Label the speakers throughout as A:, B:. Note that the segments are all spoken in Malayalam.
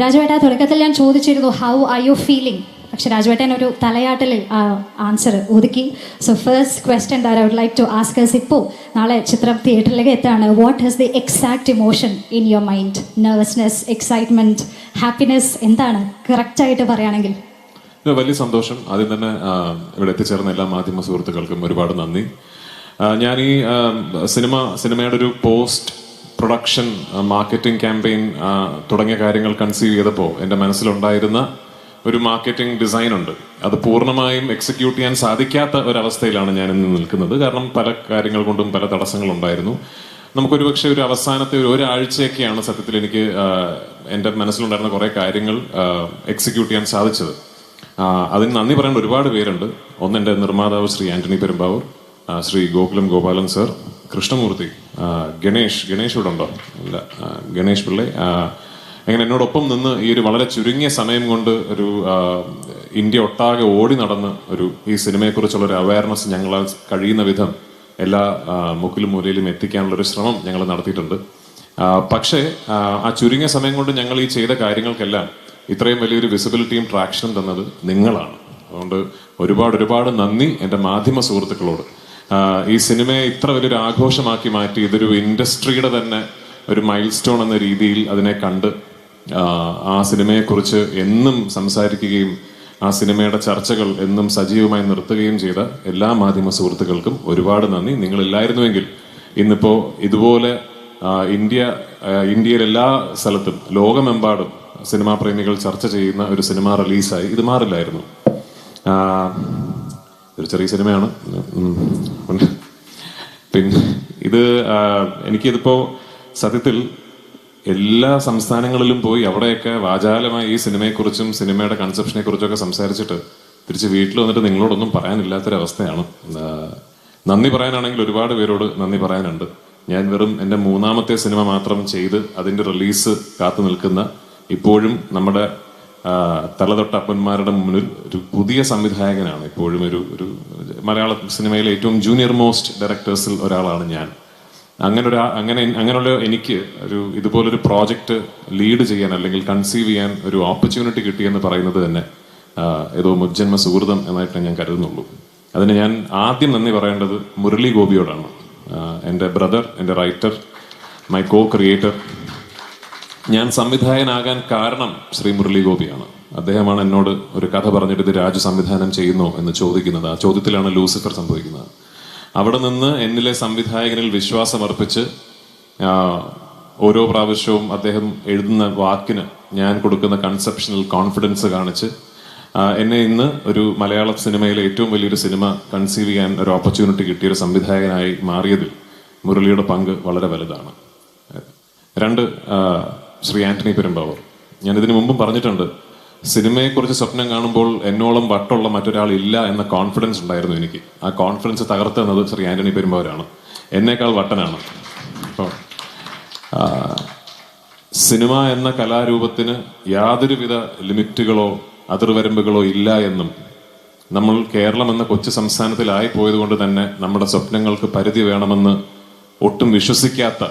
A: രാജുവേട്ട തുടക്കത്തിൽ ഞാൻ ചോദിച്ചിരുന്നു ഹൗ ആർ യു ഫീലിംഗ് പക്ഷെ രാജുവേട്ടൻ ഒരു തലയാട്ടിൽ ആൻസർ ഒതുക്കി. So first question there I would like to ask is ഇപ്പോൾ നാളെ ചിത്രം തിയേറ്ററിലേക്ക് എത്താണ് what is the exact emotion in your mind nervousness excitement happiness എന്താണ്? കറക്റ്റായിട്ട് പറയുകയാണെങ്കിൽ.
B: വലിയ സന്തോഷം. ആദ്യം തന്നെ ഇവിടെ എത്തിച്ചേർന്ന എല്ലാ മാധ്യമ സുഹൃത്തുക്കൾക്കും ഒരുപാട് നന്ദി. ഞാൻ ഈ സിനിമ സിനിമയുടെ ഒരു പോസ്റ്റ് പ്രൊഡക്ഷൻ മാർക്കറ്റിംഗ് ക്യാമ്പയിൻ തുടങ്ങിയ കാര്യങ്ങൾ കൺസീവ് ചെയ്തപ്പോൾ എന്റെ മനസ്സിലുണ്ടായിരുന്ന ഒരു മാർക്കറ്റിംഗ് ഡിസൈൻ ഉണ്ട്. അത് പൂർണമായും എക്സിക്യൂട്ട് ചെയ്യാൻ സാധിക്കാത്ത ഒരവസ്ഥയിലാണ് ഞാൻ ഇന്ന് നിൽക്കുന്നത്. കാരണം പല കാര്യങ്ങൾ കൊണ്ടും പല തടസ്സങ്ങളുണ്ടായിരുന്നു. നമുക്കൊരു പക്ഷേ ഒരു അവസാനത്തെ ഒരു ഒരാഴ്ചയൊക്കെയാണ് സത്യത്തിൽ എനിക്ക് എന്റെ മനസ്സിലുണ്ടായിരുന്ന കുറേ കാര്യങ്ങൾ എക്സിക്യൂട്ട് ചെയ്യാൻ സാധിച്ചത്. അതിന് നന്ദി പറയേണ്ട ഒരുപാട് പേരുണ്ട്. ഒന്ന് എന്റെ നിർമ്മാതാവ് ശ്രീ ആന്റണി പെരുമ്പാവൂർ ശ്രീ ഗോകുലം ഗോപാലൻ സർ കൃഷ്ണമൂർത്തി ഗണേഷ് ഗണേഷ് ഇവിടെ ഉണ്ടോ? അല്ല ഗണേഷ് പിള്ളെ അങ്ങനെ എന്നോടൊപ്പം നിന്ന് ഈ ഒരു വളരെ ചുരുങ്ങിയ സമയം കൊണ്ട് ഒരു ഇന്ത്യ ഒട്ടാകെ ഓടി നടന്ന് ഒരു ഈ സിനിമയെക്കുറിച്ചുള്ള ഒരു അവയർനെസ് ഞങ്ങൾ കഴിയുന്ന വിധം എല്ലാ മുക്കിലും മൂലയിലും എത്തിക്കാനുള്ള ഒരു ശ്രമം ഞങ്ങൾ നടത്തിയിട്ടുണ്ട്. പക്ഷേ ആ, ചുരുങ്ങിയ സമയം കൊണ്ട് ഞങ്ങൾ ഈ ചെയ്ത കാര്യങ്ങൾക്കെല്ലാം ഇത്രയും വലിയൊരു വിസിബിലിറ്റിയും ട്രാക്ഷനും തന്നത് നിങ്ങളാണ്. അതുകൊണ്ട് ഒരുപാട് ഒരുപാട് നന്ദി എന്റെ മാധ്യമ സുഹൃത്തുക്കളോട്. ഈ സിനിമയെ ഇത്ര വലിയൊരു ആഘോഷമാക്കി മാറ്റി ഇതൊരു ഇൻഡസ്ട്രിയുടെ തന്നെ ഒരു മൈൽ സ്റ്റോൺ എന്ന രീതിയിൽ അതിനെ കണ്ട് ആ, സിനിമയെക്കുറിച്ച് എന്നും സംസാരിക്കുകയും ആ സിനിമയുടെ ചർച്ചകൾ എന്നും സജീവമായി നിർത്തുകയും ചെയ്ത എല്ലാ മാധ്യമ സുഹൃത്തുക്കൾക്കും ഒരുപാട് നന്ദി. നിങ്ങളില്ലായിരുന്നുവെങ്കിൽ ഇന്നിപ്പോൾ ഇതുപോലെ ഇന്ത്യ ഇന്ത്യയിലെ എല്ലാ സ്ഥലത്തും ലോകമെമ്പാടും സിനിമാ പ്രേമികൾ ചർച്ച ചെയ്യുന്ന ഒരു സിനിമ റിലീസായി. ഇത് മാറില്ലായിരുന്നു. ഒരു ചെറിയ സിനിമയാണ്. പിന്നെ ഇത് എനിക്കിതിപ്പോ സത്യത്തിൽ എല്ലാ സംസ്ഥാനങ്ങളിലും പോയി അവിടെയൊക്കെ വാചാലമായി ഈ സിനിമയെക്കുറിച്ചും സിനിമയുടെ കൺസെപ്ഷനെ കുറിച്ചൊക്കെ സംസാരിച്ചിട്ട് തിരിച്ച് വീട്ടിൽ വന്നിട്ട് നിങ്ങളോടൊന്നും പറയാനില്ലാത്തൊരവസ്ഥയാണ്. നന്ദി പറയാനാണെങ്കിൽ ഒരുപാട് പേരോട് നന്ദി പറയാനുണ്ട്. ഞാൻ വെറും എന്റെ മൂന്നാമത്തെ സിനിമ മാത്രം ചെയ്ത് അതിന്റെ റിലീസ് കാത്തു നിൽക്കുന്ന ഇപ്പോഴും നമ്മുടെ ആ, തലതൊട്ട മുന്നിൽ ഒരു പുതിയ സംവിധായകനാണ്. ഇപ്പോഴും ഒരു ഒരു മലയാള സിനിമയിലെ ഏറ്റവും ജൂനിയർ മോസ്റ്റ് ഡയറക്ടേഴ്സിൽ ഒരാളാണ് ഞാൻ. അങ്ങനെ ഒരു അങ്ങനെ അങ്ങനെയുള്ള എനിക്ക് ഒരു ഇതുപോലൊരു പ്രോജക്റ്റ് ലീഡ് ചെയ്യാൻ അല്ലെങ്കിൽ കൺസീവ് ചെയ്യാൻ ഒരു ഓപ്പർച്യൂണിറ്റി കിട്ടിയെന്ന് പറയുന്നത് തന്നെ ഏതോ മുജ്ജന്മ സുഹൃതം എന്നായിട്ട് ഞാൻ കരുതുന്നുള്ളൂ. അതിന് ഞാൻ ആദ്യം നന്ദി പറയേണ്ടത് മുരളി ഗോപിയോടാണ്. എന്റെ ബ്രദർ എന്റെ റൈറ്റർ മൈ കോ ക്രിയേറ്റർ ഞാൻ സംവിധായകനാകാൻ കാരണം ശ്രീ മുരളി ഗോപിയാണ് അദ്ദേഹമാണ് എന്നോട് ഒരു കഥ പറഞ്ഞിട്ട് ഇത് രാജു സംവിധാനം ചെയ്യുന്നു എന്ന് ചോദിക്കുന്നത്. ആ ചോദ്യത്തിലാണ് ലൂസിഫർ സംഭവിക്കുന്നത്. അവിടെ നിന്ന് എന്നിലെ സംവിധായകനിൽ വിശ്വാസമർപ്പിച്ച് ഓരോ പ്രാവശ്യവും അദ്ദേഹം എഴുതുന്ന വാക്കിന് ഞാൻ കൊടുക്കുന്ന കൺസെപ്ഷനിൽ കോൺഫിഡൻസ് കാണിച്ച് എന്നെ ഇന്ന് ഒരു മലയാള സിനിമയിലെ ഏറ്റവും വലിയൊരു സിനിമ കൺസീവ് ചെയ്യാൻ ഒരു ഓപ്പർച്യൂണിറ്റി കിട്ടിയ ഒരു സംവിധായകനായി മാറിയതിൽ മുരളിയുടെ പങ്ക് വളരെ വലുതാണ്. രണ്ട് ശ്രീ ആന്റണി പെരുമ്പാവൂർ. ഞാൻ ഇതിനു മുമ്പും പറഞ്ഞിട്ടുണ്ട് സിനിമയെക്കുറിച്ച് സ്വപ്നം കാണുമ്പോൾ എന്നോളം വട്ടുള്ള മറ്റൊരാൾ ഇല്ല എന്ന കോൺഫിഡൻസ് ഉണ്ടായിരുന്നു എനിക്ക്. ആ കോൺഫിഡൻസ് തകർത്തുന്നത് ശ്രീ ആന്റണി പെരുമ്പാവൂരാണ്. എന്നേക്കാൾ വട്ടനാണ്. അപ്പോൾ സിനിമ എന്ന കലാരൂപത്തിന് യാതൊരുവിധ ലിമിറ്റുകളോ അതിർവരമ്പുകളോ ഇല്ല എന്നും നമ്മൾ കേരളം എന്ന കൊച്ചു സംസ്ഥാനത്തിലായി പോയതുകൊണ്ട് തന്നെ നമ്മുടെ സ്വപ്നങ്ങൾക്ക് പരിധി വേണമെന്ന് ഒട്ടും വിശ്വസിക്കാത്ത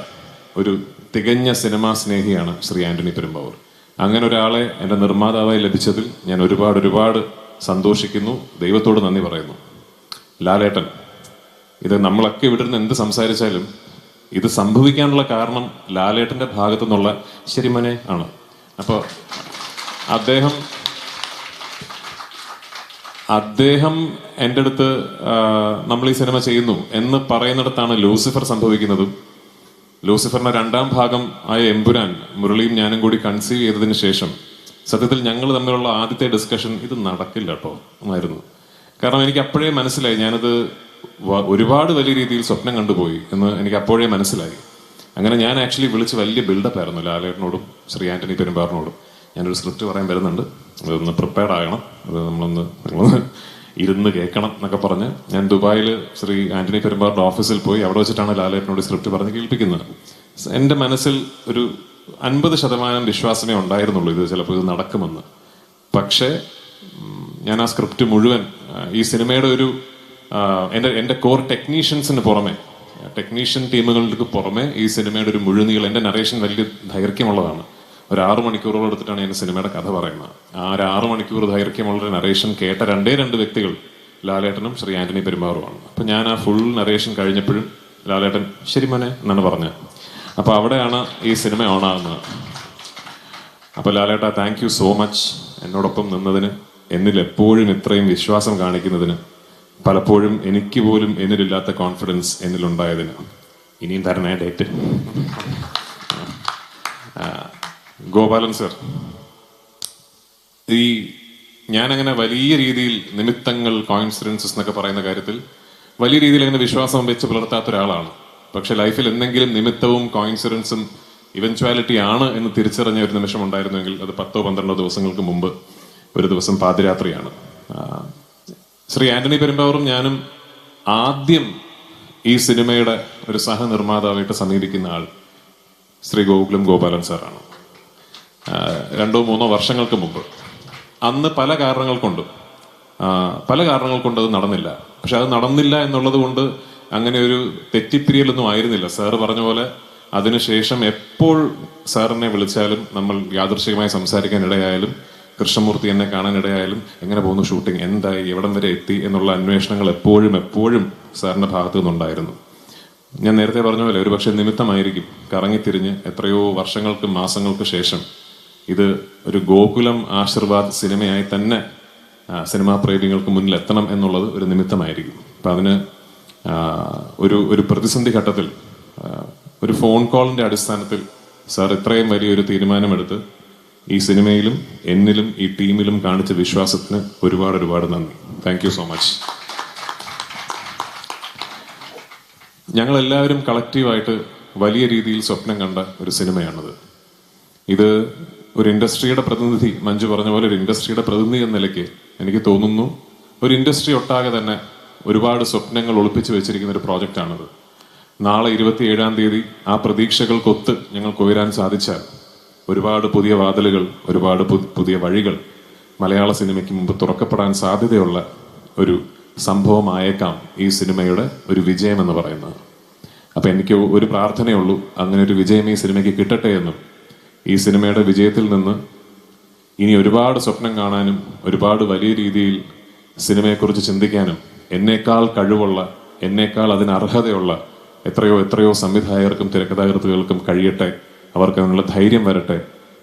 B: ഒരു തികഞ്ഞ സിനിമാ സ്നേഹിയാണ് ശ്രീ ആന്റണി പെരുമ്പാവൂർ. അങ്ങനെ ഒരാളെ എന്റെ നിർമ്മാതാവായി ലഭിച്ചതിൽ ഞാൻ ഒരുപാട് ഒരുപാട് സന്തോഷിക്കുന്നു. ദൈവത്തോട് നന്ദി പറയുന്നു. ലാലേട്ടൻ ഇത് നമ്മളൊക്കെ ഇവിടെ നിന്ന് എന്ത് സംസാരിച്ചാലും ഇത് സംഭവിക്കാനുള്ള കാരണം ലാലേട്ടന്റെ ഭാഗത്തു നിന്നുള്ള ശരിമനെ ആണ്. അപ്പോൾ അദ്ദേഹം അദ്ദേഹം എന്റെ അടുത്ത് നമ്മൾ ഈ സിനിമ ചെയ്യുന്നു എന്ന് പറയുന്നിടത്താണ് ലൂസിഫർ സംഭവിക്കുന്നതും. ലൂസിഫറിന്റെ രണ്ടാം ഭാഗം ആയ എമ്പുരാൻ മുരളിയും ഞാനും കൂടി കൺസീവ് ചെയ്തതിന് ശേഷം സത്യത്തിൽ ഞങ്ങൾ തമ്മിലുള്ള ആദ്യത്തെ ഡിസ്കഷൻ ഇത് നടക്കില്ല കേട്ടോ എന്നായിരുന്നു. കാരണം എനിക്ക് അപ്പോഴേ മനസ്സിലായി ഞാനത് ഒരുപാട് വലിയ രീതിയിൽ സ്വപ്നം കണ്ടുപോയി എന്ന് എനിക്ക് അപ്പോഴേ മനസ്സിലായി. അങ്ങനെ ഞാൻ ആക്ച്വലി വിളിച്ച് വലിയ ബിൽഡപ്പ് ആയിരുന്നു ലാലേട്ടനോടും ശ്രീ ആന്റണി പെരുമ്പാറിനോടും. ഞാനൊരു സ്ക്രിപ്റ്റ് പറയാൻ വരുന്നുണ്ട്. അതൊന്ന് പ്രിപ്പയർഡ് ആകണം. അത് നമ്മളൊന്ന് നിങ്ങളൊന്ന് ഇരുന്ന് കേൾക്കണം എന്നൊക്കെ പറഞ്ഞ് ഞാൻ ദുബായിൽ ശ്രീ ആന്റണി പെരുമ്പാറിന്റെ ഓഫീസിൽ പോയി അവിടെ വെച്ചിട്ടാണ് ലാലേട്ടനോട് സ്ക്രിപ്റ്റ് പറഞ്ഞ് കേൾപ്പിക്കുന്നത്. എന്റെ മനസ്സിൽ ഒരു അൻപത് ശതമാനം വിശ്വാസമേ ഉണ്ടായിരുന്നുള്ളൂ ഇത് ചിലപ്പോൾ ഇത് നടക്കുമെന്ന്. പക്ഷേ ഞാൻ ആ സ്ക്രിപ്റ്റ് മുഴുവൻ ഈ സിനിമയുടെ ഒരു എന്റെ എന്റെ കോർ ടെക്നീഷ്യൻസിന് പുറമെ ടെക്നീഷ്യൻ ടീമുകൾക്ക് പുറമെ ഈ സിനിമയുടെ ഒരു മുഴുനീളം എന്റെ നറേഷൻ വലിയ ദൈർഘ്യമുള്ളതാണ് ഒരു ആറു മണിക്കൂറോളം എടുത്തിട്ടാണ് ഞാൻ സിനിമയുടെ കഥ പറയുന്നത്. ആ ഒരു ആറു മണിക്കൂർ ദൈർഘ്യമുള്ള നറേഷൻ കേട്ട രണ്ടേ രണ്ട് വ്യക്തികൾ ലാലേട്ടനും ശ്രീ ആന്റണി പെരുമാറുമാണ് അപ്പൊ ഞാൻ ആ ഫുൾ നറേഷൻ കഴിഞ്ഞപ്പോഴും ലാലേട്ടൻ ശരി മോനെ എന്നാണ് പറഞ്ഞത്. അപ്പൊ അവിടെയാണ് ഈ സിനിമ ഓണാകുന്നത് അപ്പൊ ലാലേട്ട താങ്ക് യു സോ മച്ച് എന്നോടൊപ്പം നിന്നതിന് എന്നിൽ എപ്പോഴും ഇത്രയും വിശ്വാസം കാണിക്കുന്നതിന് പലപ്പോഴും എനിക്ക് പോലും എന്നിലില്ലാത്ത കോൺഫിഡൻസ് എന്നിലുണ്ടായതിന്. ഇനിയും തരണേ ഡേറ്റ് ഗോപാലൻ സർ ഈ ഞാനങ്ങനെ വലിയ രീതിയിൽ നിമിത്തങ്ങൾ കോയിൻസിഡൻസസ് എന്നൊക്കെ പറയുന്ന കാര്യത്തിൽ വലിയ രീതിയിൽ അങ്ങനെ വിശ്വാസം വെച്ച് പുലർത്താത്ത ഒരാളാണ്. പക്ഷെ ലൈഫിൽ എന്തെങ്കിലും നിമിത്തവും കോയിൻസിഡൻസും ഇവൻച്വാലിറ്റി ആണ് എന്ന് തിരിച്ചറിഞ്ഞ ഒരു നിമിഷം ഉണ്ടായിരുന്നെങ്കിൽ അത് പത്തോ പന്ത്രണ്ടോ ദിവസങ്ങൾക്ക് മുമ്പ് ഒരു ദിവസം പാതിരാത്രിയാണ്. ശ്രീ ആന്റണി പെരുമ്പാവൂറും ഞാനും ആദ്യം ഈ സിനിമയുടെ ഒരു സഹനിർമ്മാതാവായിട്ട് സമീപിക്കുന്ന ആൾ ശ്രീ ഗോകുലം ഗോപാലൻ സാറാണ്. രണ്ടോ മൂന്നോ വർഷങ്ങൾക്ക് മുമ്പ്. അന്ന് പല കാരണങ്ങൾ കൊണ്ട് പല കാരണങ്ങൾ കൊണ്ട് അത് നടന്നില്ല. പക്ഷെ അത് നടന്നില്ല എന്നുള്ളത് കൊണ്ട് അങ്ങനെ ഒരു തെറ്റിപ്പിരിയലൊന്നും ആയിരുന്നില്ല. സാറ് പറഞ്ഞ പോലെ അതിനുശേഷം എപ്പോൾ സാറിനെ വിളിച്ചാലും നമ്മൾ യാദൃശികമായി സംസാരിക്കാൻ ഇടയായാലും കൃഷ്ണമൂർത്തി എന്നെ കാണാൻ ഇടയായാലും എങ്ങനെ പോകുന്നു ഷൂട്ടിംഗ് എന്തായി എവിടം വരെ എത്തി എന്നുള്ള അന്വേഷണങ്ങൾ എപ്പോഴും എപ്പോഴും സാറിന്റെ ഭാഗത്തു നിന്നുണ്ടായിരുന്നു. ഞാൻ നേരത്തെ പറഞ്ഞ പോലെ ഒരുപക്ഷെ നിമിത്തമായിരിക്കും കറങ്ങിത്തിരിഞ്ഞ് എത്രയോ വർഷങ്ങൾക്കും മാസങ്ങൾക്ക് ശേഷം ഇത് ഒരു ഗോകുലം ആശീർവാദ് സിനിമയായി തന്നെ സിനിമാ പ്രേമികൾക്ക് മുന്നിൽ എത്തണം എന്നുള്ളത് ഒരു നിമിത്തമായിരിക്കും അപ്പം അതിന് ഒരു ഒരു പ്രതിസന്ധി ഘട്ടത്തിൽ ഒരു ഫോൺ കോളിന്റെ അടിസ്ഥാനത്തിൽ സാർ ഇത്രയും വലിയൊരു തീരുമാനമെടുത്ത് ഈ സിനിമയിലും എന്നിലും ഈ ടീമിലും കാണിച്ച വിശ്വാസത്തിന് ഒരുപാട് ഒരുപാട് നന്ദി. താങ്ക് യു സോ മച്ച് ഞങ്ങളെല്ലാവരും കളക്റ്റീവായിട്ട് വലിയ രീതിയിൽ സ്വപ്നം കണ്ട ഒരു സിനിമയാണിത്. ഇത് ഒരു ഇൻഡസ്ട്രിയുടെ പ്രതിനിധി മഞ്ജു പറഞ്ഞ പോലെ ഒരു ഇൻഡസ്ട്രിയുടെ പ്രതിനിധി എന്ന നിലയ്ക്ക് എനിക്ക് തോന്നുന്നു. ഒരു ഇൻഡസ്ട്രി ഒട്ടാകെ തന്നെ ഒരുപാട് സ്വപ്നങ്ങൾ ഒളിപ്പിച്ചു വെച്ചിരിക്കുന്ന ഒരു പ്രോജക്റ്റാണിത്. നാളെ ഇരുപത്തി ഏഴാം തീയതി ആ പ്രതീക്ഷകൾക്കൊത്ത് ഞങ്ങൾക്ക് ഉയരാൻ സാധിച്ചാൽ ഒരുപാട് പുതിയ വാതിലുകൾ ഒരുപാട് പുതിയ വഴികൾ മലയാള സിനിമയ്ക്ക് മുമ്പ് തുറക്കപ്പെടാൻ സാധ്യതയുള്ള ഒരു സംഭവമായേക്കാം ഈ സിനിമയുടെ ഒരു വിജയം എന്ന് പറയുന്നത്. അപ്പം എനിക്ക് ഒരു പ്രാർത്ഥനയുള്ളൂ അങ്ങനെ ഒരു വിജയം ഈ സിനിമയ്ക്ക് കിട്ടട്ടെ എന്നും ഈ സിനിമയുടെ വിജയത്തിൽ നിന്ന് ഇനി ഒരുപാട് സ്വപ്നം കാണാനും ഒരുപാട് വലിയ രീതിയിൽ സിനിമയെക്കുറിച്ച് ചിന്തിക്കാനും എന്നേക്കാൾ കഴിവുള്ള എന്നേക്കാൾ അതിന് അർഹതയുള്ള എത്രയോ എത്രയോ സംവിധായകർക്കും തിരക്കഥാകൃത്തുകൾക്കും കഴിയട്ടെ അവർക്ക് അതിനുള്ള ധൈര്യം വരട്ടെ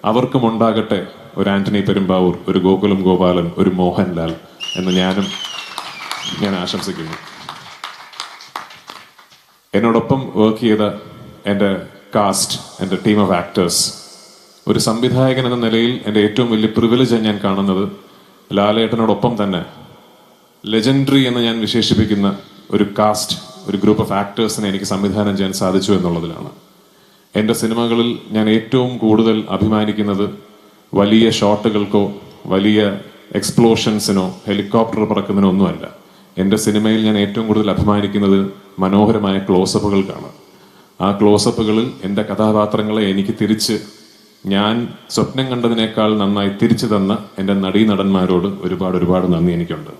B: അവർക്കും ഉണ്ടാകട്ടെ ഒരു ആന്റണി പെരുമ്പാവൂർ ഒരു ഗോകുലം ഗോപാലൻ ഒരു മോഹൻലാൽ എന്ന് ഞാനും ഞാൻ ആശംസിക്കുന്നു. എന്നോടൊപ്പം വർക്ക് ചെയ്ത എന്റെ കാസ്റ്റ് എന്റെ ടീം ഓഫ് ആക്ടേഴ്സ് ഒരു സംവിധായകൻ എന്ന നിലയിൽ എന്റെ ഏറ്റവും വലിയ പ്രിവിലേജ് ഞാൻ കാണുന്നത് ലാലേട്ടനോടൊപ്പം തന്നെ ലെജൻഡറി എന്ന് ഞാൻ വിശേഷിപ്പിക്കുന്ന ഒരു കാസ്റ്റ് ഒരു ഗ്രൂപ്പ് ഓഫ് ആക്ടേഴ്സിനെ എനിക്ക് സംവിധാനം ചെയ്യാൻ സാധിച്ചു എന്നുള്ളതിലാണ്. എന്റെ സിനിമകളിൽ ഞാൻ ഏറ്റവും കൂടുതൽ അഭിമാനിക്കുന്നത് വലിയ ഷോട്ടുകൾക്കോ വലിയ എക്സ്പ്ലോഷൻസിനോ ഹെലികോപ്റ്റർ പറക്കുന്നതിനോ ഒന്നുമല്ല. എന്റെ സിനിമയിൽ ഞാൻ ഏറ്റവും കൂടുതൽ അഭിമാനിക്കുന്നത് മനോഹരമായ ക്ലോസപ്പുകൾക്കാണ് ആ ക്ലോസപ്പുകളിൽ എന്റെ കഥാപാത്രങ്ങളെ എനിക്ക് തിരിച്ച് ഞാൻ സ്വപ്നം കണ്ടതിനേക്കാൾ നന്നായി തിരിച്ചു തന്ന എന്റെ നടീനടന്മാരോട് ഒരുപാട് ഒരുപാട് നന്ദി എനിക്കുണ്ട്.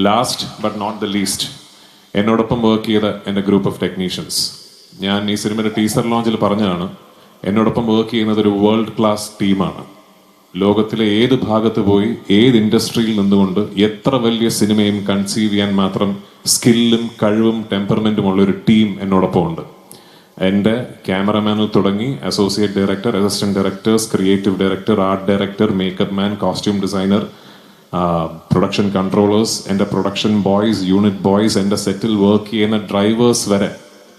B: Last but not the least എന്നോടൊപ്പം വർക്ക് ചെയ്ത എന്റെ ഗ്രൂപ്പ് ഓഫ് ടെക്നീഷ്യൻസ് ഞാൻ ഈ സിനിമയുടെ ടീസർ ലോഞ്ചിൽ പറഞ്ഞതാണ് എന്നോടൊപ്പം വർക്ക് ചെയ്യുന്നത് ഒരു വേൾഡ് ക്ലാസ് ടീമാണ് ലോകത്തിലെ ഏത് ഭാഗത്ത് പോയി ഏത് ഇൻഡസ്ട്രിയിൽ നിന്നുകൊണ്ട് എത്ര വലിയ സിനിമയും കൺസീവ് ചെയ്യാൻ മാത്രം സ്കില്ലും കഴിവും ടെമ്പർമെന്റും ഉള്ള ഒരു ടീം എന്നോടൊപ്പം ഉണ്ട് എന്റെ ക്യാമറമാനിൽ തുടങ്ങി associate director assistant directors creative director art director makeup man costume designer production controllers എന്റെ പ്രൊഡക്ഷൻ ബോയ്സ് യൂണിറ്റ് ബോയ്സ് എന്റെ സെറ്റിൽ വർക്ക് ചെയ്യുന്ന ഡ്രൈവേഴ്സ് വരെ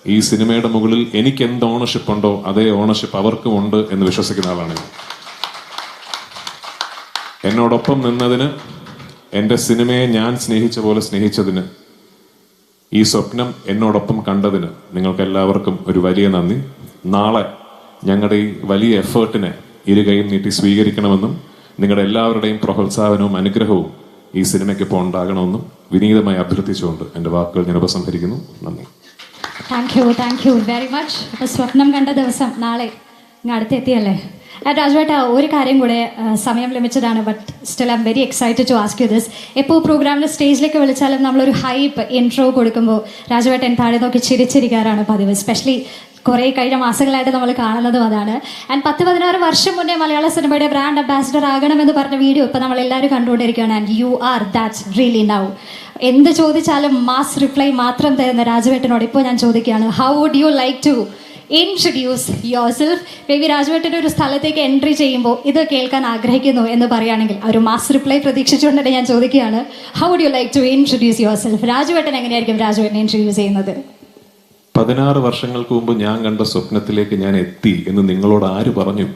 B: ഈ സിനിമയുടെ മുകളിൽ എനിക്ക് എന്ത് ഓണർഷിപ്പ് ഉണ്ടോ അതേ ഓണർഷിപ്പ് അവർക്കും ഉണ്ട് എന്ന് വിശ്വസിക്കുന്ന ആളാണ് എന്നോടൊപ്പം നിന്നതിന് എന്റെ സിനിമയെ ഞാൻ സ്നേഹിച്ച പോലെ സ്നേഹിച്ചതിന് ഈ സ്വപ്നം എന്നോടൊപ്പം കണ്ടതിന് നിങ്ങൾക്ക് എല്ലാവർക്കും ഒരു വലിയ നന്ദി. നാളെ ഞങ്ങളുടെ ഈ വലിയ എഫേർട്ടിനെ ഇരു കൈയും നീട്ടി സ്വീകരിക്കണമെന്നും നിങ്ങളുടെ എല്ലാവരുടെയും പ്രോത്സാഹനവും അനുഗ്രഹവും ഈ സിനിമയ്ക്ക് ഇപ്പോൾ ഉണ്ടാകണമെന്നും വിനീതമായി അഭ്യർത്ഥിച്ചുകൊണ്ട് എന്റെ വാക്കുകൾ ഞാൻ ഉപസംഹരിക്കുന്നു. നന്ദി.
A: Thank you thank you very much സ്വപ്നം കണ്ട ദിവസം നാളെ ഇങ്ങ് അടുത്തെത്തിയല്ലേ? രാജുവേട്ട ഒരു കാര്യം കൂടെ സമയം ലഭിച്ചതാണ് but still I'm very excited to ask you this എപ്പോൾ പ്രോഗ്രാമിൽ സ്റ്റേജിലേക്ക് വിളിച്ചാലും നമ്മളൊരു ഹൈപ്പ് ഇൻട്രോ കൊടുക്കുമ്പോൾ രാജുവേട്ടൻ താഴെ നോക്കി ചിരിച്ചിരിക്കാറാണ് പതിവ്. സ്പെഷ്യലി കുറേ കഴിഞ്ഞ മാസങ്ങളായിട്ട് നമ്മൾ കാണുന്നതും അതാണ്. ആൻഡ് പത്ത് പതിനാറ് വർഷം മുന്നേ മലയാള സിനിമയുടെ ബ്രാൻഡ് അംബാസിഡർ ആകണമെന്ന് പറഞ്ഞ വീഡിയോ ഇപ്പോൾ നമ്മൾ എല്ലാവരും കണ്ടുകൊണ്ടിരിക്കുകയാണ്. And you are that's really now എന്ത് ചോദിച്ചാലും മാസ് റിപ്ലൈ മാത്രം തരുന്ന രാജുവേട്ടനോട് ഇപ്പോൾ ഞാൻ ചോദിക്കുകയാണ് how would you like to introduce yourself Ravi രാജുവേട്ടന്റെ ഒരു സ്ഥലത്തേക്ക് എൻട്രി ചെയ്യുമ്പോൾ ഇത് കേൾക്കാൻ ആഗ്രഹിക്കുന്നു എന്ന് പറയുകയാണെങ്കിൽ ഒരു മാസ് റിപ്ലൈ പ്രതീക്ഷിച്ചുകൊണ്ട് തന്നെ ഞാൻ ചോദിക്കുകയാണ്. How would you like to introduce yourself രാജുവേട്ടൻ എങ്ങനെയായിരിക്കും രാജുവേട്ടനെ ഇൻട്രൊഡ്യൂസ് ചെയ്യുന്നത്?
B: പതിനാറ് വർഷങ്ങൾക്ക് മുമ്പ് ഞാൻ കണ്ട സ്വപ്നത്തിലേക്ക് ഞാൻ എത്തി എന്ന് നിങ്ങളോട് ആര് പറഞ്ഞു?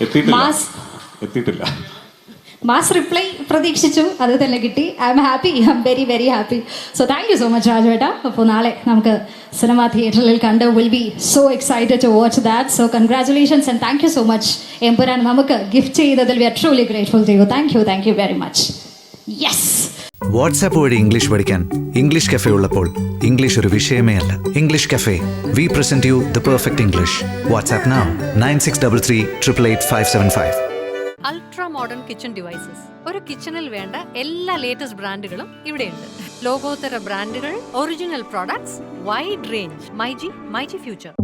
B: എത്തിയിട്ടില്ല. എത്തിയിട്ടില്ല.
A: മാസ് റിപ്ലൈ പ്രതീക്ഷിച്ചു അത് തന്നെ കിട്ടി. I'm happy I'm very very happy so thank you so much രാജുവേട്ട. അപ്പോൾ നാളെ നമുക്ക് സിനിമ തിയേറ്ററിൽ കണ്ട് will be so excited to watch that so congratulations and thank you so much Empuraan നമുക്ക് ഗിഫ്റ്റ് ചെയ്തതിൽ we are truly grateful to you thank you thank you very much yes
C: WhatsApp വഴി ഇംഗ്ലീഷ് പഠിക്കാൻ ഇംഗ്ലീഷ് കഫേ ഉള്ളപ്പോൾ ഇംഗ്ലീഷ് ഒരു വിഷയമേ അല്ല. English cafe we present you the perfect English WhatsApp now nine six double three triple eight five seven five
D: ultra modern kitchen devices ഒരു കിച്ചണിൽ വേണ്ട എല്ലാ ലേറ്റസ്റ്റ് ബ്രാൻഡുകളും ഇവിടെയുണ്ട്. ലോകോത്തര ബ്രാൻഡുകൾ original products wide range myG myG future